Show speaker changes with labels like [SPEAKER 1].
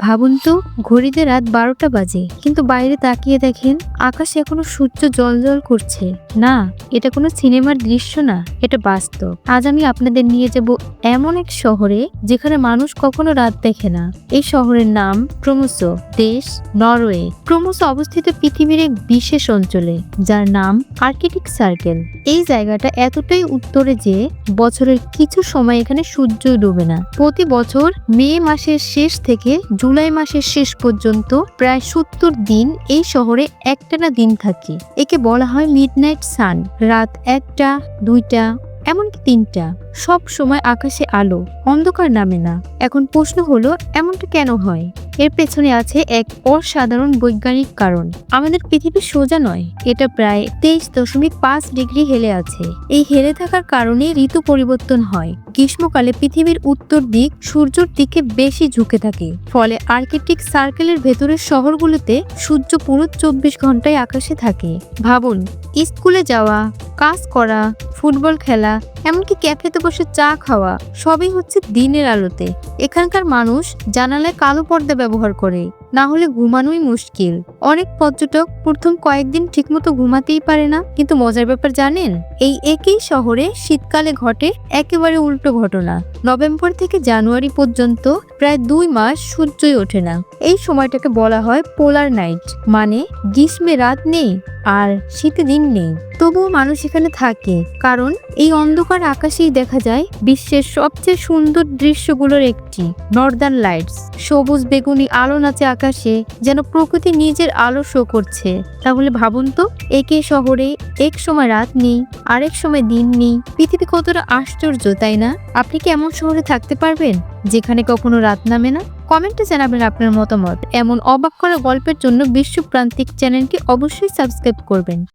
[SPEAKER 1] ভাবুন তো, ঘড়িতে রাত বারোটা বাজে, কিন্তু বাইরে তাকিয়ে দেখেন আকাশে এখনও সূর্য জল করছে। না, এটা কোনো সিনেমার দৃশ্য না, এটা বাস্তব। আজ আমি আপনাদের নিয়ে যাব এমন এক শহরে যেখানে মানুষ কখনো রাত দেখে না। এই শহরের নাম ক্রোমোসো, দেশ নরওয়ে। ক্রোমোসো অবস্থিত পৃথিবীর এক বিশেষ অঞ্চলে, যার নাম আর্কিটিক সার্কেল। এই জায়গাটা এতটাই উত্তরে যে বছরের কিছু সময় এখানে সূর্য ডুবে না। প্রতি বছর মে মাসের শেষ থেকে জুলাই মাসের শেষ পর্যন্ত প্রায় সত্তর দিন এই শহরে একটানা দিন থাকে। একে বলা হয় মিড নাইট সান রাত একটা, দুইটা এমনকি তিনটা। সব সময় আকাশে আলো, অন্ধকার নামে না। এখন প্রশ্ন হলো, এমনটা কেন হয়? এর পেছনে আছে এক অসাধারণ বৈজ্ঞানিক কারণ। আমাদের পৃথিবী সোজা নয়। এটা প্রায় তেইশ দশমিক পাঁচ ডিগ্রি হেলে আছে। এই হেলে থাকার কারণে ঋতু পরিবর্তন হয়। গ্রীষ্মকালে পৃথিবীর উত্তর দিক সূর্যের দিকে বেশি ঝুঁকে থাকে। ফলে আর্কিটিক সার্কেলের ভেতরের শহরগুলোতে সূর্য পুরো চব্বিশ ঘন্টায় আকাশে থাকে। ভাবুন, স্কুলে যাওয়া, কাজ করা ফুটবল খেলা এমনকি ক্যাফেতে বসে চা খাওয়া সবই হচ্ছে দিনের আলোতে। এখানকার মানুষ জানালায় কালো পর্দা ব্যবহার করে, না হলে ঘুমানোই মুশকিল। অনেক পর্যটক প্রথম কয়েকদিন ঠিকমতো ঘুমাতেই পারে না, কিন্তু মজার ব্যাপার জানেন? এই একই শহরে শীতকালে ঘটে একেবারে উল্টো ঘটনা। নভেম্বর থেকে জানুয়ারি পর্যন্ত প্রায় দুই মাস সূর্যই ওঠে না। এই সময়টাকে বলা হয় পোলার নাইট মানে গ্রীষ্মে রাত নেই আর শীতে দিন নেই। তবুও মানুষ এখানে থাকে, কারণ এই অন্ধকার আকাশেই দেখা যায় বিশ্বের সবচেয়ে সুন্দর দৃশ্যগুলোর একটি নর্দার্ন লাইটস সবুজ বেগুনি আলো নাচে আকাশে যেন প্রকৃতি নিজের আলো শো করছে। তাহলে ভাবুন তো, একে শহরে এক সময় রাত নেই, আরেক সময় দিন নেই। পৃথিবী কতটা আশ্চর্য, তাই না? আপনি কি এমন শহরে থাকতে পারবেন, যেখানে কখনো রাত নামে না? কমেন্টে জানাবেন আপনার মতামত। এমন অবাক করা গল্পের জন্য বিশ্বপ্রান্তিক চ্যানেলটি অবশ্যই সাবস্ক্রাইব করবেন।